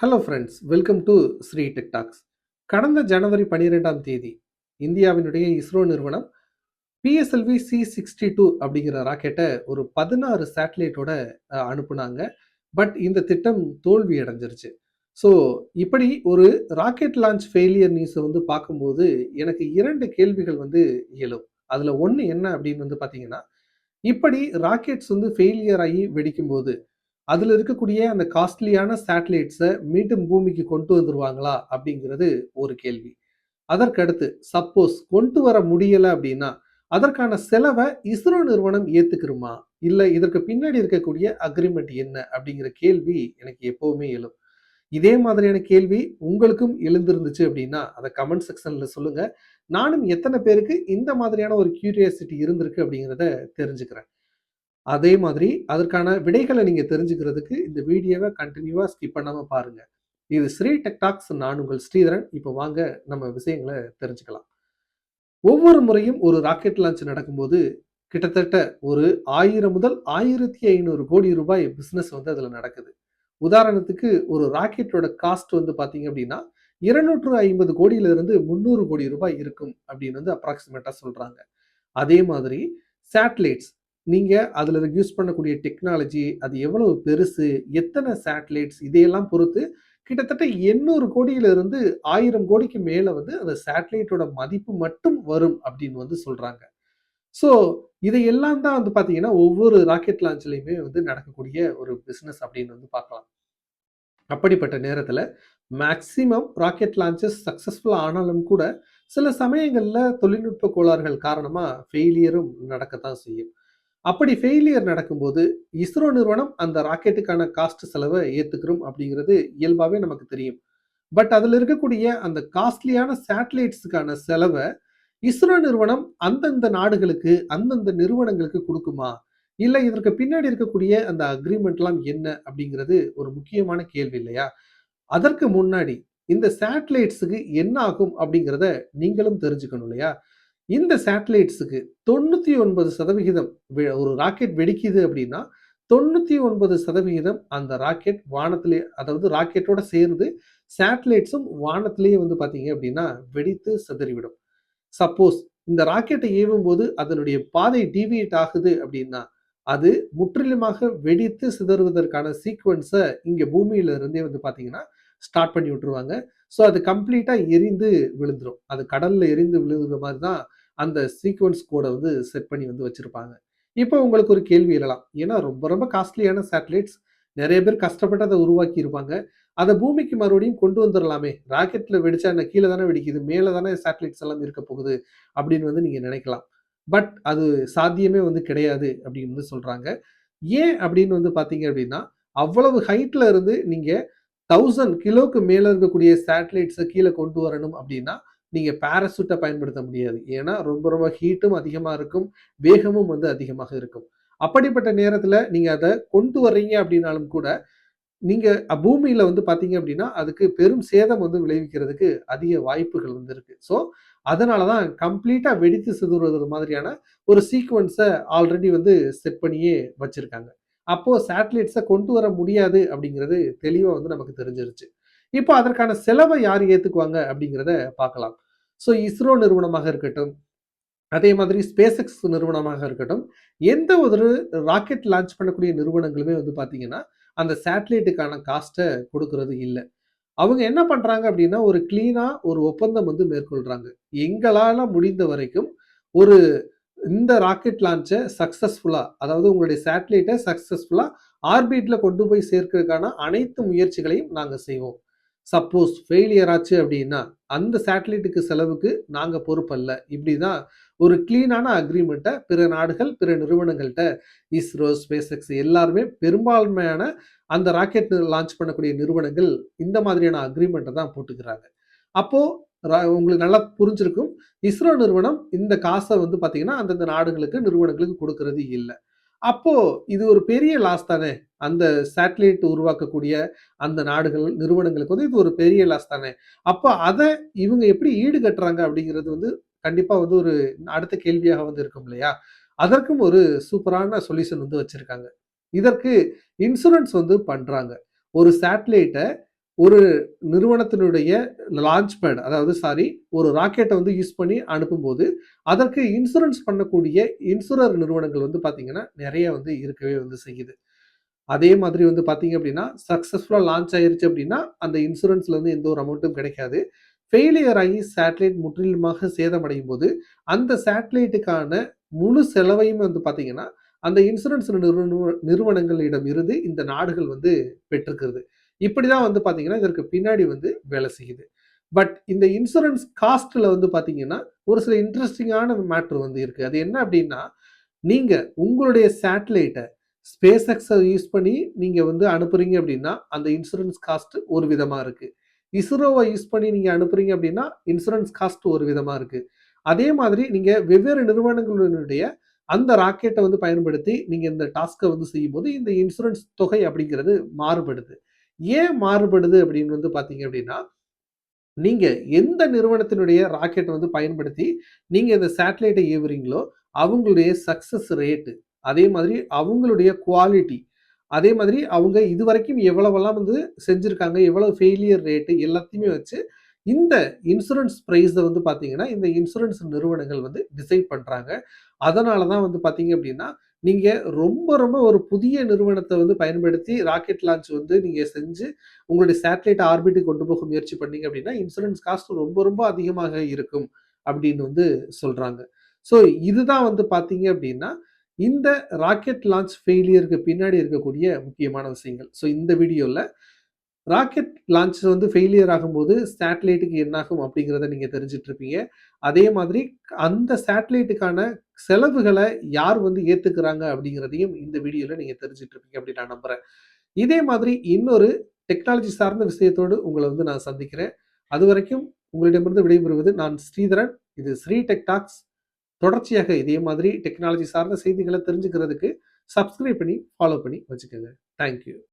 Hello friends welcome to Sri tech talks கடந்த ஜனவரி பன்னிரெண்டாம் தேதி இந்தியாவினுடைய இஸ்ரோ நிறுவனம் பிஎஸ்எல்வி சி சிக்ஸ்டி டூ அப்படிங்கிற ராக்கெட்டை ஒரு பதினாறு சேட்டலைட்டோட அனுப்புனாங்க. பட் இந்த திட்டம் தோல்வி அடைஞ்சிருச்சு. ஸோ இப்படி ஒரு ராக்கெட் லான்ச் ஃபெயிலியர் நியூஸை வந்து பார்க்கும்போது எனக்கு இரண்டு கேள்விகள் வந்து இயலும் அதில் ஒன்று என்ன அப்படின்னு வந்து பார்த்தீங்கன்னா இப்படி ராக்கெட்ஸ் வந்து ஃபெயிலியர் ஆகி வெடிக்கும்போது அதில் இருக்கக்கூடிய அந்த காஸ்ட்லியான சேட்டலைட்ஸை மீண்டும் பூமிக்கு கொண்டு வந்துருவாங்களா அப்படிங்கிறது ஒரு கேள்வி. அதற்கடுத்து சப்போஸ் கொண்டு வர முடியலை அப்படின்னா அதற்கான செலவை இஸ்ரோ நிறுவனம் ஏத்துக்கிறோமா இல்லை இதற்கு பின்னாடி இருக்கக்கூடிய அக்ரிமெண்ட் என்ன? அப்படிங்கிற கேள்வி எனக்கு எப்போவுமே எழும். இதே மாதிரியான கேள்வி உங்களுக்கும் எழுந்திருந்துச்சு அப்படின்னா அதை கமெண்ட் செக்ஷனில் சொல்லுங்கள் நானும் எத்தனை பேருக்கு இந்த மாதிரியான ஒரு கியூரியாசிட்டி இருந்திருக்கு அப்படிங்கிறத தெரிஞ்சுக்கிறேன். அதே மாதிரி அதற்கான விடைகளை நீங்கள் தெரிஞ்சுக்கிறதுக்கு இந்த வீடியோவை கண்டினியூவாக ஸ்கிப் பண்ணாமல் பாருங்கள் இது ஸ்ரீ டெக்டாக்ஸ் நான் உங்கள் ஸ்ரீதரன். இப்போ வாங்க நம்ம விஷயங்களை தெரிஞ்சுக்கலாம். ஒவ்வொரு முறையும் ஒரு ராக்கெட் லான்ச் நடக்கும்போது கிட்டத்தட்ட ஒரு ஆயிரம் முதல் ஆயிரத்தி ஐநூறு கோடி ரூபாய் பிஸ்னஸ் வந்து அதில் நடக்குது. உதாரணத்துக்கு ஒரு ராக்கெட்டோட காஸ்ட் வந்து பார்த்தீங்க அப்படின்னா இருநூற்று ஐம்பது கோடியிலிருந்து முந்நூறு கோடி ரூபாய் இருக்கும் அப்படின்னு வந்து அப்ராக்சிமேட்டாக சொல்கிறாங்க அதே மாதிரி சேட்டலைட்ஸ் நீங்கள் அதில் யூஸ் பண்ணக்கூடிய டெக்னாலஜி அது எவ்வளவு பெருசு எத்தனை சேட்டலைட்ஸ் இதையெல்லாம் பொறுத்து கிட்டத்தட்ட எண்ணூறு கோடியிலிருந்து ஆயிரம் கோடிக்கு மேலே வந்து அந்த சேட்டலைட்டோட மதிப்பு மட்டும் வரும் அப்படின்னு வந்து சொல்கிறாங்க ஸோ இதையெல்லாம் தான் வந்து பார்த்தீங்கன்னா ஒவ்வொரு ராக்கெட் லான்ச்லேயுமே வந்து நடக்கக்கூடிய ஒரு பிஸ்னஸ் அப்படின்னு வந்து பார்க்கலாம். அப்படிப்பட்ட நேரத்தில் மேக்சிமம் ராக்கெட் லான்ச்சஸ் சக்ஸஸ்ஃபுல் ஆனாலும் கூட சில சமயங்களில் தொழில்நுட்ப கோளாறுகள் காரணமாக ஃபெயிலியரும் நடக்கத்தான் செய்யும். அப்படி ஃபெயிலியர் நடக்கும்போது இஸ்ரோ நிறுவனம் அந்த ராக்கெட்டுக்கான காஸ்ட் செலவை ஏற்றுக்கிறோம் அப்படிங்கிறது இயல்பாகவே நமக்கு தெரியும். பட் அதில் இருக்கக்கூடிய அந்த காஸ்ட்லியான சேட்டலைட்ஸுக்கான செலவை இஸ்ரோ நிறுவனம் அந்தந்த நாடுகளுக்கு அந்தந்த நிறுவனங்களுக்கு கொடுக்குமா? இல்லை இதற்கு பின்னாடி இருக்கக்கூடிய அந்த அக்ரிமெண்ட்லாம் என்ன அப்படிங்கிறது ஒரு முக்கியமான கேள்வி இல்லையா? அதற்கு முன்னாடி இந்த சேட்டலைட்ஸுக்கு என்ன ஆகும் அப்படிங்கிறத நீங்களும் தெரிஞ்சுக்கணும் இல்லையா? இந்த சேட்டலைட்ஸுக்கு தொண்ணூற்றி ஒன்பது சதவிகிதம் ஒரு ராக்கெட் வெடிக்குது அப்படின்னா தொண்ணூற்றி ஒன்பது சதவிகிதம் அந்த ராக்கெட் வானத்திலே அதாவது ராக்கெட்டோட சேர்ந்து சேட்டலைட்ஸும் வானத்திலேயே வந்து பார்த்தீங்க அப்படின்னா வெடித்து சிதறிவிடும். சப்போஸ் இந்த ராக்கெட்டை ஏவும் போது அதனுடைய பாதை டிவியேட் ஆகுது அப்படின்னா அது முற்றிலுமாக வெடித்து சிதறுவதற்கான சீக்வன்ஸை இங்கே பூமியில இருந்தே வந்து பார்த்தீங்கன்னா ஸ்டார்ட் பண்ணி விட்டுருவாங்க. ஸோ அது கம்ப்ளீட்டாக எரிந்து விழுந்துடும் அது கடலில் எரிந்து விழுகிற மாதிரி தான் அந்த சீக்வன்ஸ் கோடை வந்து செட் பண்ணி வந்து வச்சுருப்பாங்க. இப்போ உங்களுக்கு ஒரு கேள்வி எழலாம். ஏன்னா ரொம்ப ரொம்ப காஸ்ட்லியான சேட்டலைட்ஸ் நிறைய பேர் கஷ்டப்பட்டு அதை உருவாக்கி இருப்பாங்க அதை பூமிக்கு மறுபடியும் கொண்டு வந்துடலாமே ராக்கெட்டில் வெடிச்சா என்ன கீழே தானே வெடிக்குது மேலே தானே சேட்டலைட்ஸ் எல்லாம் இருக்க போகுது அப்படின்னு வந்து நீங்கள் நினைக்கலாம். பட் அது சாத்தியமே வந்து கிடையாது அப்படின்னு வந்து சொல்கிறாங்க ஏன் அப்படின்னு வந்து பார்த்தீங்க அப்படின்னா அவ்வளவு ஹைட்டில் இருந்து நீங்கள் தௌசண்ட் கிலோக்கு மேலே இருக்கக்கூடிய சேட்டலைட்ஸை கீழே கொண்டு வரணும் அப்படின்னா நீங்கள் பேராசூட்டை பயன்படுத்த முடியாது. ஏன்னா ரொம்ப ரொம்ப ஹீட்டும் அதிகமாக இருக்கும் வேகமும் வந்து அதிகமாக இருக்கும். அப்படிப்பட்ட நேரத்தில் நீங்கள் அதை கொண்டு வர்றீங்க அப்படின்னாலும் கூட நீங்கள் பூமியில் வந்து பார்த்தீங்க அப்படின்னா அதுக்கு பெரும் சேதம் வந்து விளைவிக்கிறதுக்கு அதிக வாய்ப்புகள் வந்து இருக்குது ஸோ அதனால தான் கம்ப்ளீட்டாக வெடித்து சிதறுவது மாதிரியான ஒரு சீக்வன்ஸை ஆல்ரெடி வந்து செட் பண்ணியே வச்சுருக்காங்க. அப்போது சேட்டலைட்ஸை கொண்டு வர முடியாது அப்படிங்கிறது தெளிவாக வந்து நமக்கு தெரிஞ்சிருச்சு. இப்போ அதற்கான செலவை யார் ஏற்றுக்குவாங்க அப்படிங்கிறத பார்க்கலாம். ஸோ இஸ்ரோ நிறுவனமாக இருக்கட்டும் அதே மாதிரி ஸ்பேஸ் எக்ஸ் நிறுவனமாக இருக்கட்டும் எந்த ஒரு ராக்கெட் லான்ச் பண்ணக்கூடிய நிறுவனங்களுமே வந்து பார்த்தீங்கன்னா அந்த சேட்டலைட்டுக்கான காஸ்ட்டை கொடுக்கறது இல்லை. அவங்க என்ன பண்ணுறாங்க அப்படின்னா ஒரு கிளீனாக ஒரு ஒப்பந்தம் வந்து மேற்கொள்கிறாங்க எங்களால் முடிந்த வரைக்கும் ஒரு இந்த ராக்கெட் லான்ச்சை சக்ஸஸ்ஃபுல்லாக அதாவது உங்களுடைய சேட்டலைட்டை சக்ஸஸ்ஃபுல்லாக ஆர்பிட்டில் கொண்டு போய் சேர்க்கறதுக்கான அனைத்து முயற்சிகளையும் நாங்கள் செய்வோம். சப்போஸ் ஃபெயிலியர் ஆச்சு அப்படின்னா அந்த சேட்டலைட்டுக்கு செலவுக்கு நாங்கள் பொறுப்பல்ல. இப்படி தான் ஒரு கிளீனான அக்ரிமெண்ட்டை பிற நாடுகள் பிற நிறுவனங்கள்கிட்ட இஸ்ரோ ஸ்பேஸ் எக்ஸ் எல்லாருமே பெரும்பான்மையான அந்த ராக்கெட் லான்ச் பண்ணக்கூடிய நிறுவனங்கள் இந்த மாதிரியான அக்ரிமெண்ட்டை தான் போட்டுக்கிறாங்க. அப்போது உங்களுக்கு நல்லா புரிஞ்சிருக்கும். இஸ்ரோ நிறுவனம் இந்த காசை வந்து பார்த்தீங்கன்னா அந்தந்த நாடுகளுக்கு நிறுவனங்களுக்கு கொடுக்கறது இல்லை. அப்போ இது ஒரு பெரிய லாஸ் தானே? அந்த சேட்டலைட் உருவாக்கக்கூடிய அந்த நாடுகள் நிறுவனங்களுக்கு வந்து இது ஒரு பெரிய லாஸ் தானே? அப்போ அதை இவங்க எப்படி ஈடு கட்டுறாங்க அப்படிங்கிறது வந்து கண்டிப்பா வந்து ஒரு அடுத்த கேள்வியாக வந்து இருக்கும் இல்லையா? அதற்கும் ஒரு சூப்பரான சொல்யூஷன் வந்து வச்சிருக்காங்க. இதற்கு இன்சூரன்ஸ் வந்து பண்றாங்க. ஒரு சேட்டலைட்டை ஒரு நிறுவனத்தினுடைய லான்ச் பேட் அதாவது சாரி ஒரு ராக்கெட்டை வந்து யூஸ் பண்ணி அனுப்பும்போது அதற்கு இன்சூரன்ஸ் பண்ணக்கூடிய இன்சூரர் நிறுவனங்கள் வந்து பார்த்தீங்கன்னா நிறைய வந்து இருக்கவே வந்து செய்யுது. அதே மாதிரி வந்து பார்த்தீங்க அப்படின்னா சக்ஸஸ்ஃபுல்லாக லான்ச் ஆயிருச்சு அப்படின்னா அந்த இன்சூரன்ஸ்லேருந்து எந்த ஒரு அமௌண்ட்டும் கிடைக்காது. ஃபெயிலியர் ஆகி சேட்டலைட் முற்றிலுமாக சேதமடையும் போது அந்த சேட்டலைட்டுக்கான முழு செலவையும் வந்து பார்த்தீங்கன்னா அந்த இன்சூரன்ஸ் நிறுவன நிறுவனங்களிடம் இருந்து இந்த நாடுகள் வந்து இப்படி தான் வந்து பார்த்தீங்கன்னா இதற்கு பின்னாடி வந்து வேலை செய்யுது. பட் இந்த இன்சூரன்ஸ் காஸ்ட்டில் வந்து பார்த்தீங்கன்னா ஒரு சில இன்ட்ரெஸ்டிங்கான மேட்ரு வந்து இருக்குது அது என்ன அப்படின்னா நீங்கள் உங்களுடைய சேட்டலைட்டை ஸ்பேஸ் எக்ஸை யூஸ் பண்ணி நீங்கள் வந்து அனுப்புகிறீங்க அப்படின்னா அந்த இன்சூரன்ஸ் காஸ்ட் ஒரு விதமாக இருக்குது இஸ்ரோவை யூஸ் பண்ணி நீங்கள் அனுப்புகிறீங்க அப்படின்னா இன்சூரன்ஸ் காஸ்ட் ஒரு விதமாக இருக்குது அதே மாதிரி நீங்கள் வெவ்வேறு நிறுவனங்களுடைய அந்த ராக்கெட்டை வந்து பயன்படுத்தி நீங்கள் இந்த டாஸ்க்கை வந்து செய்யும்போது இந்த இன்சூரன்ஸ் தொகை அப்படிங்கிறது மாறுபடுது. ஏன் மாறுபடுது அப்படின்னு வந்து பார்த்தீங்க அப்படின்னா நீங்கள் எந்த நிறுவனத்தினுடைய ராக்கெட் வந்து பயன்படுத்தி நீங்கள் இந்த சேட்டலைட்டை ஏவுறீங்களோ அவங்களுடைய சக்சஸ் ரேட்டு அதே மாதிரி அவங்களுடைய குவாலிட்டி அதே மாதிரி அவங்க இது வரைக்கும் எவ்வளவெல்லாம் வந்து செஞ்சுருக்காங்க எவ்வளோ ஃபெயிலியர் ரேட்டு எல்லாத்தையுமே வச்சு இந்த இன்சூரன்ஸ் ப்ரைஸை வந்து பார்த்தீங்கன்னா இந்த இன்சூரன்ஸ் நிறுவனங்கள் வந்து டிசைட் பண்ணுறாங்க அதனால தான் வந்து பார்த்தீங்க அப்படின்னா நீங்கள் ரொம்ப ரொம்ப ஒரு புதிய நிறுவனத்தை வந்து பயன்படுத்தி ராக்கெட் லான்ச் வந்து நீங்கள் செஞ்சு உங்களுடைய சேட்டலைட் ஆர்பிட்டுக்கு கொண்டு போக முயற்சி பண்ணீங்க அப்படின்னா இன்சூரன்ஸ் காஸ்ட் ரொம்ப ரொம்ப அதிகமாக இருக்கும் அப்படின்னு வந்து சொல்கிறாங்க ஸோ இதுதான் வந்து பார்த்தீங்க அப்படின்னா இந்த ராக்கெட் லான்ச் ஃபெயிலியருக்கு பின்னாடி இருக்கக்கூடிய முக்கியமான விஷயங்கள். ஸோ இந்த வீடியோவில் ராக்கெட் லான்ச் வந்து ஃபெயிலியர் ஆகும்போது சேட்டலைட்டுக்கு என்னாகும் அப்படிங்கிறத நீங்கள் தெரிஞ்சிட்ருப்பீங்க அதே மாதிரி அந்த சேட்டலைட்டுக்கான செலவுகளை யார் வந்து ஏற்றுக்கிறாங்க அப்படிங்கிறதையும் இந்த வீடியோவில் நீங்கள் தெரிஞ்சுட்டு இருப்பீங்க அப்படின்னு நான் நம்புகிறேன் இதே மாதிரி இன்னொரு டெக்னாலஜி சார்ந்த விஷயத்தோடு உங்களை வந்து நான் சந்திக்கிறேன். அது வரைக்கும் உங்களிடமிருந்து விடைபெறுவது நான் ஸ்ரீதரன். இது ஸ்ரீ டெக்டாக்ஸ் தொடர்ச்சியாக இதே மாதிரி டெக்னாலஜி சார்ந்த செய்திகளை தெரிஞ்சுக்கிறதுக்கு சப்ஸ்கிரைப் பண்ணி ஃபாலோ பண்ணி வச்சுக்கோங்க. தேங்க்யூ